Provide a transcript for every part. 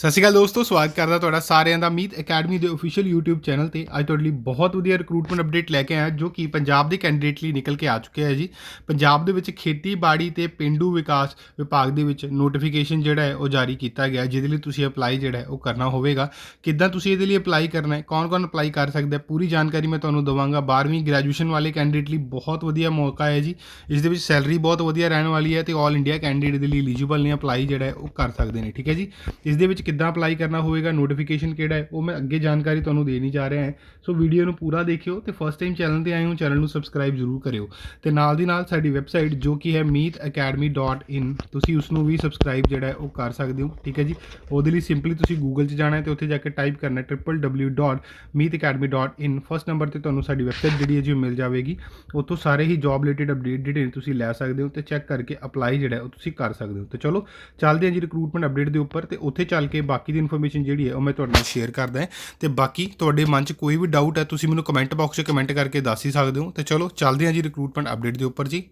ਸਤਿ ਸ਼੍ਰੀ ਅਕਾਲ ਦੋਸਤੋ, ਸਵਾਗਤ ਕਰਦਾ ਤੁਹਾਡਾ ਸਾਰਿਆਂ ਦਾ ਮੀਤ ਅਕੈਡਮੀ ਦੇ ਅਫੀਸ਼ੀਅਲ YouTube ਚੈਨਲ ਤੇ। ਅੱਜ ਤੁਹਾਡੇ ਲਈ ਬਹੁਤ ਵਧੀਆ ਰਿਕਰੂਟਮੈਂਟ ਅਪਡੇਟ ਲੈ ਕੇ ਆਇਆ, ਜੋ ਕਿ ਪੰਜਾਬ ਦੇ ਕੈਂਡੀਡੇਟ ਲਈ ਨਿਕਲ ਕੇ ਆ ਚੁੱਕਿਆ ਹੈ ਜੀ। ਪੰਜਾਬ ਦੇ ਵਿੱਚ ਖੇਤੀਬਾੜੀ ਤੇ ਪਿੰਡੂ ਵਿਕਾਸ ਵਿਭਾਗ ਦੇ ਵਿੱਚ ਨੋਟੀਫਿਕੇਸ਼ਨ ਜਿਹੜਾ ਹੈ, ਉਹ ਜਾਰੀ ਕੀਤਾ ਗਿਆ, ਜਿਹਦੇ ਲਈ ਤੁਸੀਂ ਅਪਲਾਈ ਜਿਹੜਾ ਹੈ, ਉਹ ਕਰਨਾ ਹੋਵੇਗਾ। ਕਿੱਦਾਂ ਤੁਸੀਂ ਇਹਦੇ ਲਈ ਅਪਲਾਈ ਕਰਨਾ ਹੈ, ਕੌਣ-ਕੌਣ ਅਪਲਾਈ ਕਰ ਸਕਦਾ ਹੈ, ਪੂਰੀ ਜਾਣਕਾਰੀ ਮੈਂ ਤੁਹਾਨੂੰ ਦਵਾਂਗਾ। 12ਵੀਂ ਗ੍ਰੈਜੂਏਸ਼ਨ ਵਾਲੇ ਕੈਂਡੀਡੇਟ ਲਈ ਬਹੁਤ ਵਧੀਆ ਮੌਕਾ ਹੈ ਜੀ। ਇਸ ਦੇ ਵਿੱਚ ਸੈਲਰੀ ਬਹੁਤ ਵਧੀਆ ਰਹਿਣ ਵਾਲੀ ਹੈ ਤੇ 올 ਇੰਡੀਆ ਕੈਂਡੀਡੇਟ ਦੇ ਲਈ ਐਲੀਜੀਬਲ ਨੇ ਅਪਲਾਈ ਜਿਹੜਾ ਹੈ, ਉਹ ਕਰ ਸਕਦੇ ਨੇ, ਠੀਕ ਹੈ ਜੀ। ਇਸ ਦੇ ਵਿੱਚ ਕਿੱਦਾਂ ਅਪਲਾਈ ਕਰਨਾ ਹੋਵੇਗਾ ਨੋਟੀਫਿਕੇਸ਼ਨ ਕਿਹੜਾ ਹੈ, ਉਹ ਮੈਂ ਅੱਗੇ ਜਾਣਕਾਰੀ ਤੁਹਾਨੂੰ ਦੇਣੀ ਜਾ ਰਿਹਾ ਹਾਂ। ਸੋ ਵੀਡੀਓ ਨੂੰ ਪੂਰਾ ਦੇਖਿਓ ਤੇ ਫਸਟ ਟਾਈਮ ਚੈਨਲ ਤੇ ਆਏ ਹੋ ਚੈਨਲ ਨੂੰ ਸਬਸਕ੍ਰਾਈਬ ਜ਼ਰੂਰ ਕਰਿਓ। ਤੇ ਨਾਲ ਦੀ ਨਾਲ ਸਾਡੀ ਵੈਬਸਾਈਟ ਜੋ ਕਿ ਹੈ meetacademy.in ਤੁਸੀਂ ਉਸ ਨੂੰ ਵੀ ਸਬਸਕ੍ਰਾਈਬ ਜਿਹੜਾ ਉਹ ਕਰ ਸਕਦੇ ਹੋ, ਠੀਕ ਹੈ ਜੀ? ਉਹਦੇ ਲਈ ਸਿੰਪਲੀ ਤੁਸੀਂ ਗੂਗਲ 'ਚ ਜਾਣਾ ਹੈ ਤੇ ਉੱਥੇ ਜਾ ਕੇ ਟਾਈਪ ਕਰਨਾ ਹੈ www.meetacademy.in ਫਸਟ ਨੰਬਰ ਤੇ ਤੁਹਾਨੂੰ ਸਾਡੀ ਵੈਬਸਾਈਟ ਜਿਹੜੀ ਹੈ ਜੀ, ਉਹ ਮਿਲ ਜਾਵੇਗੀ। ਉੱਥੋਂ ਸਾਰੇ ਹੀ ਜੌਬ ਰਿਲੇਟਡ ਅਪਡੇਟ ਜਿਹੜੇ ਨੇ ਤੁਸੀਂ ਲੈ ਸਕਦੇ ਹੋ ਤੇ ਚੈੱਕ ਕਰਕੇ ਅਪਲਾਈ ਜਿਹੜਾ ਉਹ ਤੁਸੀਂ ਕਰ ਸਕਦੇ ਹੋ। ਤੇ ਚਲੋ, ਚੱਲਦੇ ਹਾਂ ਜੀ ਰਿਕਰੂਟਮੈਂਟ ਅਪਡੇਟ ਦੇ ਉੱਪਰ ਤੇ ਉੱਥੇ ਚੱਲ ਕੇ ਬਾਕੀ ਦੀ ਇਨਫੋਰਮੇਸ਼ਨ ਜਿਹੜੀ ਹੈ ਉਹ ਮੈਂ ਤੁਹਾਡੇ ਨਾਲ ਸ਼ੇਅਰ ਕਰਦਾ ਹਾਂ। ਤੇ ਬਾਕੀ ਤੁਹਾਡੇ ਮਨ 'ਚ ਕੋਈ ਵੀ ਡਾਊਟ ਹੈ, ਤੁਸੀਂ ਮੈਨੂੰ ਕਮੈਂਟ ਬਾਕਸ 'ਚ ਕਮੈਂਟ ਕਰਕੇ ਦੱਸ ਹੀ ਸਕਦੇ ਹੋ। ਤੇ ਚਲੋ, ਚੱਲਦੇ ਹਾਂ ਜੀ ਰਿਕਰੂਟਮੈਂਟ ਅਪਡੇਟ ਦੇ ਉੱਪਰ ਜੀ।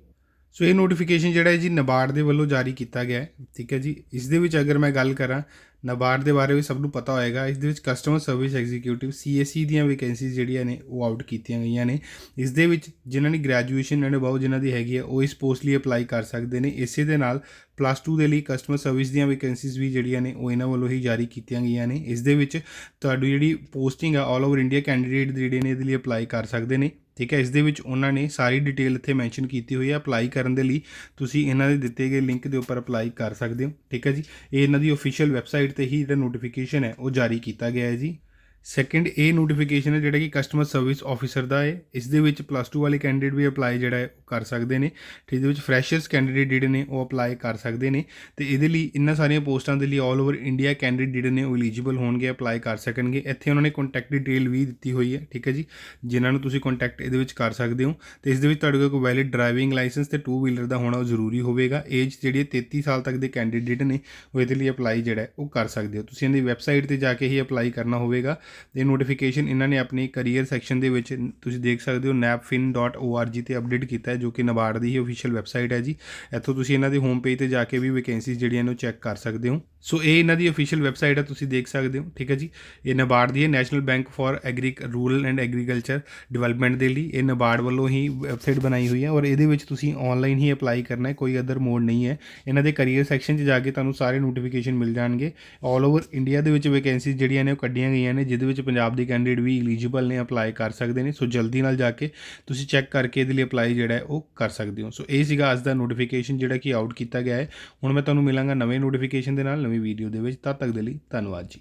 ਸੋ ਇਹ ਨੋਟੀਫਿਕੇਸ਼ਨ ਜਿਹੜਾ ਹੈ ਜੀ ਨਬਾਰਡ ਦੇ ਵੱਲੋਂ ਜਾਰੀ ਕੀਤਾ ਗਿਆ ਹੈ। ਠੀਕ ਹੈ ਜੀ? ਇਸ ਦੇ ਵਿੱਚ ਅਗਰ ਮੈਂ ਗੱਲ ਕਰਾਂ ਨਾਬਾਰਡ ਦੇ ਬਾਰੇ ਵੀ ਸਭ ਨੂੰ ਪਤਾ ਹੋਏਗਾ। ਇਸ ਦੇ ਵਿੱਚ ਕਸਟਮਰ ਸਰਵਿਸ ਐਗਜ਼ੀਕਿਊਟਿਵ ਸੀਐਸਸੀ ਦੀਆਂ ਵੈਕੈਂਸੀਜ਼ ਜਿਹੜੀਆਂ ਨੇ, ਉਹ ਆਊਟ ਕੀਤੀਆਂ ਗਈਆਂ ਨੇ। ਇਸ ਦੇ ਵਿੱਚ ਜਿਨ੍ਹਾਂ ਦੀ ਗ੍ਰੈਜੂਏਸ਼ਨ ਐਂਡ ਅਬਾਊ ਜਿਨ੍ਹਾਂ ਦੀ ਹੈਗੀ ਹੈ, ਉਹ ਇਸ ਪੋਸਟ ਲਈ ਅਪਲਾਈ ਕਰ ਸਕਦੇ ਨੇ। ਇਸੇ ਦੇ ਨਾਲ ਪਲੱਸ 2 ਦੇ ਲਈ ਕਸਟਮਰ ਸਰਵਿਸ ਦੀਆਂ ਵੈਕੈਂਸੀਜ਼ ਵੀ ਜਿਹੜੀਆਂ ਨੇ, ਉਹ ਇਹਨਾਂ ਵੱਲੋਂ ਹੀ ਜਾਰੀ ਕੀਤੀਆਂ ਗਈਆਂ ਨੇ। ਇਸ ਦੇ ਵਿੱਚ ਤੁਹਾਡੀ ਜਿਹੜੀ ਪੋਸਟਿੰਗ ਆ ਆਲ ਓਵਰ ਇੰਡੀਆ ਕੈਂਡੀਡੇਟ ਜਿਹੜੇ ਨੇ, ਇਹਦੇ ਲਈ ਅਪਲਾਈ ਕਰ ਸਕਦੇ ਨੇ। ਠੀਕ ਹੈ, ਇਸ ਦੇ ਵਿੱਚ ਉਹਨਾਂ ਨੇ ਸਾਰੀ ਡਿਟੇਲ ਇੱਥੇ ਮੈਂਸ਼ਨ ਕੀਤੀ ਹੋਈ ਹੈ। ਅਪਲਾਈ ਕਰਨ ਦੇ ਲਈ ਤੁਸੀਂ ਇਹਨਾਂ ਦੇ ਦਿੱਤੇ ਗਏ ਲਿੰਕ ਦੇ ਉੱਪਰ ਅਪਲਾਈ ਕਰ ਸਕਦੇ ਹੋ। ਠੀਕ ਹੈ ਜੀ, ਇਹ ਇਹਨਾਂ ਦੀ ਅਫੀਸ਼ੀਅਲ ਵੈਬਸਾਈਟ ਤੇ ਹੀ ਜਿਹੜਾ ਨੋਟੀਫਿਕੇਸ਼ਨ ਹੈ, ਉਹ ਜਾਰੀ ਕੀਤਾ ਗਿਆ ਹੈ ਜੀ। ਸੈਕੰਡ ਇਹ ਨੋਟੀਫਿਕੇਸ਼ਨ ਹੈ ਜਿਹੜਾ ਕਿ ਕਸਟਮਰ ਸਰਵਿਸ ਆਫੀਸਰ ਦਾ ਹੈ। ਇਸ ਦੇ ਵਿੱਚ ਪਲੱਸ 2 ਵਾਲੇ ਕੈਂਡੀਡੇਟ ਵੀ ਅਪਲਾਈ ਜਿਹੜਾ ਹੈ ਕਰ ਸਕਦੇ ਨੇ ਤੇ ਇਹਦੇ ਵਿੱਚ ਫਰੈਸ਼ਰਸ ਕੈਂਡੀਡੇਟ ਜਿਹੜੇ ਨੇ ਉਹ ਅਪਲਾਈ ਕਰ ਸਕਦੇ ਨੇ ਤੇ ਇਹਦੇ ਲਈ ਇੰਨਾ ਸਾਰੀਆਂ ਪੋਸਟਾਂ ਦੇ ਲਈ ਆਲ ਓਵਰ ਇੰਡੀਆ ਕੈਂਡੀਡੇਟ ਜਿਹੜੇ ਨੇ ਉਹ ਐਲੀਜੀਬਲ ਹੋਣਗੇ ਅਪਲਾਈ ਕਰ ਸਕਣਗੇ। ਇੱਥੇ ਉਹਨਾਂ ਨੇ ਕੰਟੈਕਟ ਡਿਟੇਲ ਵੀ ਦਿੱਤੀ ਹੋਈ ਹੈ, ਠੀਕ ਹੈ ਜੀ? ਜਿਨ੍ਹਾਂ ਨੂੰ ਤੁਸੀਂ ਕੰਟੈਕਟ ਇਹਦੇ ਵਿੱਚ ਕਰ ਸਕਦੇ ਹੋ। ਤੇ ਇਸ ਦੇ ਵਿੱਚ ਤੁਹਾਡੇ ਕੋਲ ਕੋਈ ਵੈਲਿਡ ਡਰਾਈਵਿੰਗ ਲਾਇਸੈਂਸ ਤੇ 2 ਵੀਲਰ ਦਾ ਹੋਣਾ ਉਹ ਜ਼ਰੂਰੀ ਹੋਵੇਗਾ। ਏਜ ਜਿਹੜੀ ਹੈ 33 ਸਾਲ ਤੱਕ ਦੇ ਕੈਂਡੀਡੇਟ ਨੇ, ਉਹ ਇਹਦੇ ਲਈ ਅਪਲਾਈ ਜਿਹੜਾ ਉਹ ਕਰ ਸਕਦੇ ਹੋ। ਤੁਸੀਂ ਇਹਦੀ ਵੈਬਸਾਈਟ ਤੇ ਜਾ ਕੇ ਹੀ ਅਪਲਾਈ ਕਰਨਾ ਹੋਵੇਗਾ। ਇਹ ਨੋਟੀਫਿਕੇਸ਼ਨ ਇਹਨਾਂ ਨੇ ਆਪਣੀ ਕੈਰੀਅਰ ਸੈਕਸ਼ਨ ਦੇ ਵਿੱਚ ਤੁਸੀਂ ਦੇਖ ਸਕਦੇ ਹੋ napfin.org ਤੇ ਅਪਡੇਟ ਕੀਤਾ ਹੈ। ਜੋ ਕਿ ਨਬਾਰਡ ਦੀ ਹੀ ਅਫੀਸ਼ੀਅਲ ਵੈਬਸਾਈਟ ਹੈ ਜੀ। ਇੱਥੋਂ ਤੁਸੀਂ ਇਹਨਾਂ ਦੀ ਹੋਮ ਪੇਜ ਤੇ ਜਾ ਕੇ ਵੀ ਵੈਕੈਂਸੀਜ਼ ਜਿਹੜੀਆਂ ਨੇ ਉਹ ਚੈੱਕ ਕਰ ਸਕਦੇ ਹੋ। ਸੋ ਇਹ ਇਹਨਾਂ ਦੀ ਅਫੀਸ਼ੀਅਲ ਵੈਬਸਾਈਟ ਹੈ, ਤੁਸੀਂ ਦੇਖ ਸਕਦੇ ਹੋ, ਠੀਕ ਹੈ ਜੀ? ਇਹ ਨਬਾਰਡ ਦੀ ਹੈ national bank for agri rural and agriculture development ਦੇ ਲਈ। ਇਹ ਨਬਾਰਡ ਵੱਲੋਂ ਹੀ ਵੈਬਸਾਈਟ ਬਣਾਈ ਹੋਈ ਹੈ ਔਰ ਇਹਦੇ ਵਿੱਚ ਤੁਸੀਂ ਆਨਲਾਈਨ ਹੀ ਅਪਲਾਈ ਕਰਨਾ ਹੈ, ਕੋਈ ਅਦਰ ਮੋਡ ਨਹੀਂ ਹੈ। ਇਹਨਾਂ ਦੇ ਕੈਰੀਅਰ ਸੈਕਸ਼ਨ 'ਚ ਜਾ ਕੇ ਤੁਹਾਨੂੰ ਸਾਰੇ ਨੋਟੀਫਿਕੇਸ਼ਨ ਮਿਲ ਜਾਣਗੇ। ਆਲ ਓਵਰ ਇੰਡੀਆ ਦੇ ਵਿੱਚ ਵੈਕੈਂਸੀਜ਼ ਜਿਹੜੀਆਂ ਨੇ ਉਹ ਕੱਢੀਆਂ ਗਈਆਂ ਨੇ, ਜਿਹਦੇ ਵਿੱਚ ਪੰਜਾਬ ਦੇ ਕੈਂਡੀਡੇਟ ਵੀ ਐਲੀਜੀਬਲ ਨੇ ਅਪਲਾਈ ਕਰ ਸਕਦੇ ਨੇ। ਸੋ ਜਲਦੀ ਨਾਲ ਜਾ ਕੇ ਤੁਸੀਂ ਚੈੱਕ ਕਰਕੇ ਇਹਦੇ ਲਈ ਅਪਲਾਈ ਜਿਹੜਾ ਉਹ ਕਰ ਸਕਦੇ ਹੋ। ਸੋ ਇਹ ਸੀਗਾ ਅੱਜ ਦਾ ਨੋਟੀਫਿਕੇਸ਼ਨ ਜਿਹੜਾ ਕਿ ਆਊਟ ਕੀਤਾ ਗਿਆ ਹੈ। ਹੁਣ ਮੈਂ ਤੁਹਾਨੂੰ ਮਿਲਾਂਗਾ ਨਵੇਂ ਨੋਟੀਫਿਕੇਸ਼ਨ ਦੇ ਨਾਲ ਨਵੀਂ ਵੀਡੀਓ ਦੇ ਵਿੱਚ ਤਦ ਤੱਕ ਦੇ ਲਈ ਧੰਨਵਾਦ ਜੀ।